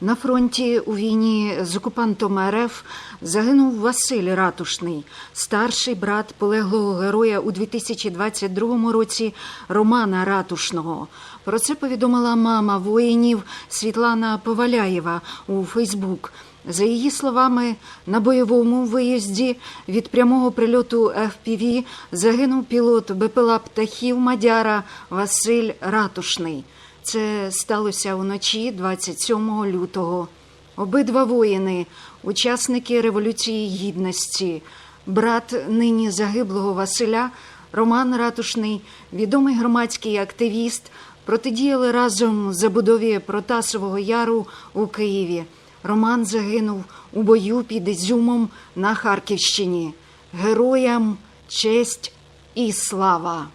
На фронті у війні з окупантом РФ загинув Василь Ратушний, старший брат полеглого героя у 2022 році Романа Ратушного. Про це повідомила мама воїнів Світлана Поваляєва у Фейсбук. За її словами, на бойовому виїзді від прямого прильоту FPV загинув пілот БПЛА птахів Мадяра Василь Ратушний. Це сталося уночі 27 лютого. Обидва воїни, учасники Революції Гідності. Брат нині загиблого Василя Роман Ратушний, відомий громадський активіст, протидіяли разом забудові Протасового яру у Києві. Роман загинув у бою під Ізюмом на Харківщині. Героям честь і слава!